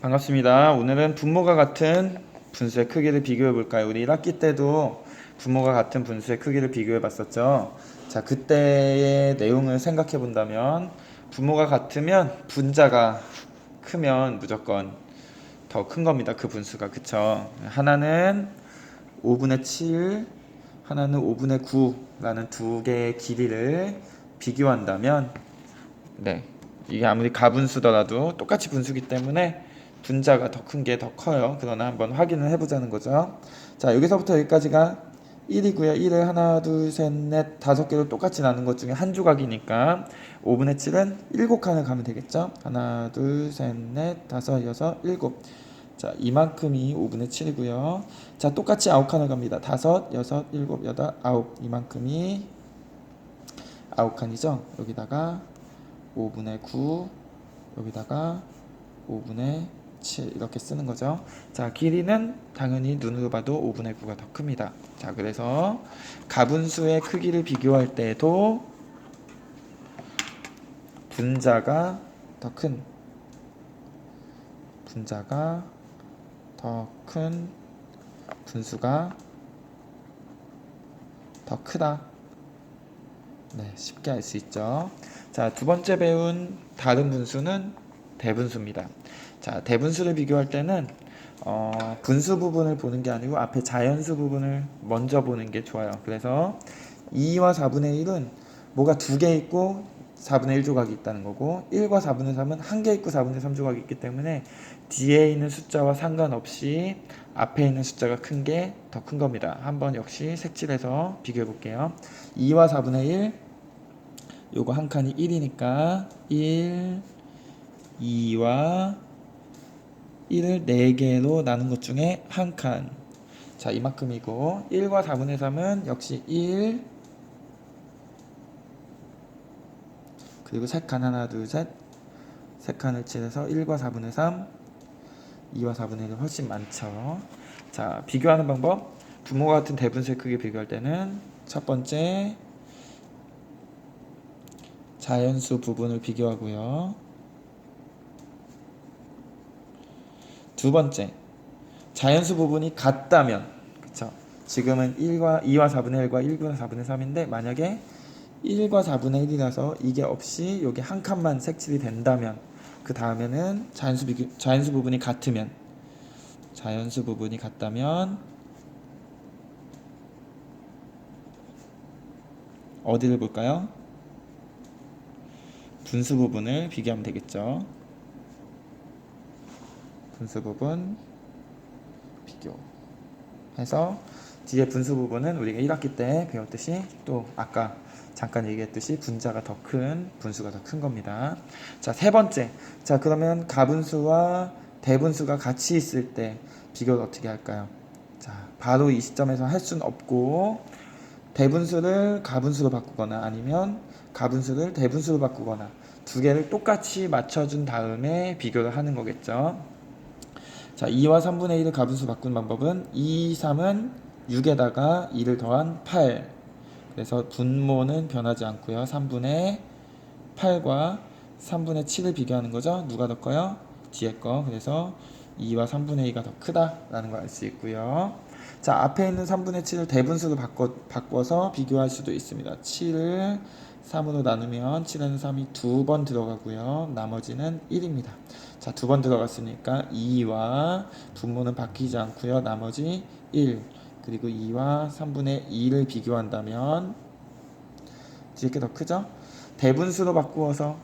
반갑습니다. 오늘은 분모가 같은 분수의 크기를 비교해 볼까요? 우리 1학기 때도 분모가 같은 분수의 크기를 비교해 봤었죠. 자, 그때의 내용을 생각해 본다면 분모가 같으면 분자가 크면 무조건 더 큰 겁니다. 그 분수가. 그쵸? 하나는 5분의 7, 하나는 5분의 9라는 두 개의 길이를 비교한다면 네. 이게 아무리 가분수더라도 똑같이 분수기 때문에 분자가 더 큰 게 더 커요. 그러나 한번 확인을 해보자는 거죠. 자, 여기서부터 여기까지가 1이고요. 1을 하나, 둘, 셋, 넷, 다섯 개로 똑같이 나눈 것 중에 한 조각이니까 5분의 7은 7칸을 가면 되겠죠. 하나, 둘, 셋, 넷, 다섯, 여섯, 일곱. 자, 이만큼이 5분의 7이고요. 자, 똑같이 9칸을 갑니다. 다섯, 여섯, 일곱, 여덟, 아홉. 이만큼이 9칸이죠. 여기다가 5분의 9 여기다가 5분의 7 이렇게 쓰는 거죠. 자, 길이는 당연히 눈으로 봐도 5분의 9가 더 큽니다. 자, 그래서 가분수의 크기를 비교할 때도 분자가 더 큰 분자가 더 큰 분수가 더 크다. 네, 쉽게 알 수 있죠. 자, 두 번째 배운 다른 분수는 대분수입니다. 자, 대분수를 비교할 때는 어, 분수 부분을 보는 게 아니고 앞에 자연수 부분을 먼저 보는 게 좋아요. 그래서 2와 4분의 1은 뭐가 두 개 있고 4분의 1 조각이 있다는 거고 1과 4분의 3은 한 개 있고 4분의 3 조각이 있기 때문에 뒤에 있는 숫자와 상관없이 앞에 있는 숫자가 큰 게 더 큰 겁니다. 한번 역시 색칠해서 비교해 볼게요. 2와 4분의 1 요거 한 칸이 1이니까 1 2와 1을 4개로 나눈 것 중에 한 칸. 자, 이만큼이고 1과 4분의 3은 역시 1 그리고 세 칸 하나 둘 셋 세 칸을 칠해서 1과 4분의 3 2와 4분의 1은 훨씬 많죠. 자, 비교하는 방법. 부모가 같은 대분수의 크기 비교할 때는 첫 번째 자연수 부분을 비교하고요. 두 번째 자연수 부분이 같다면 그쵸 지금은 1과 2와 4분의 1과 1과 4분의 3인데 만약에 1과 4분의 1이라서 이게 없이 여기 한 칸만 색칠이 된다면 그 다음에는 자연수 비교, 자연수 부분이 같으면 자연수 부분이 같다면 어디를 볼까요? 분수 부분을 비교하면 되겠죠. 분수 부분 비교해서 뒤에 분수 부분은 우리가 1학기 때 배웠듯이 또 아까 잠깐 얘기했듯이 분자가 더 큰 분수가 더 큰 겁니다. 자, 세 번째. 자, 그러면 가분수와 대분수가 같이 있을 때 비교를 어떻게 할까요? 자, 바로 이 시점에서 할 수는 없고 대분수를 가분수로 바꾸거나 아니면 가분수를 대분수로 바꾸거나 두 개를 똑같이 맞춰준 다음에 비교를 하는 거겠죠. 자, 2와 3분의 1을 가분수 바꾸는 방법은 2, 3은 6에다가 2를 더한 8. 그래서 분모는 변하지 않고요. 3분의 8과 3분의 7을 비교하는 거죠. 누가 더 커요? 뒤에 거. 그래서 2와 3분의 2가 더 크다라는 걸 알 수 있고요. 자, 앞에 있는 3분의 7을 대분수로 바꿔, 바꿔서 비교할 수도 있습니다. 7을 3으로 나누면 7에는 3이 두 번 들어가고요. 나머지는 1입니다. 자, 두 번 들어갔으니까 2와 분모는 바뀌지 않고요. 나머지 1. 그리고 2와 3분의 2를 비교한다면 뒤에 게 더 크죠? 대분수로 바꾸어서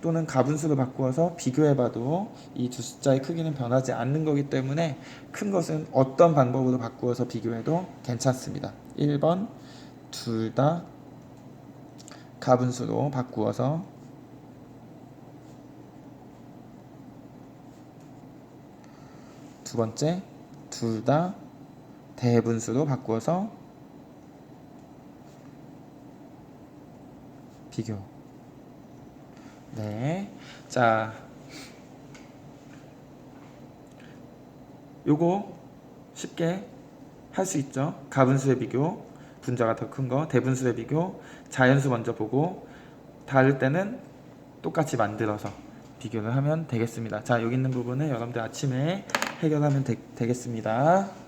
또는 가분수로 바꾸어서 비교해봐도 이 두 숫자의 크기는 변하지 않는 거기 때문에 큰 것은 어떤 방법으로 바꾸어서 비교해도 괜찮습니다. 1번 둘 다 가분수로 바꾸어서 두 번째 둘 다 대분수로 바꾸어서 비교. 네. 자. 요거 쉽게 할 수 있죠. 가분수의 비교, 분자가 더 큰 거, 대분수의 비교, 자연수 먼저 보고 다를 때는 똑같이 만들어서 비교를 하면 되겠습니다. 자, 여기 있는 부분은 여러분들 아침에 해결하면 되, 되겠습니다.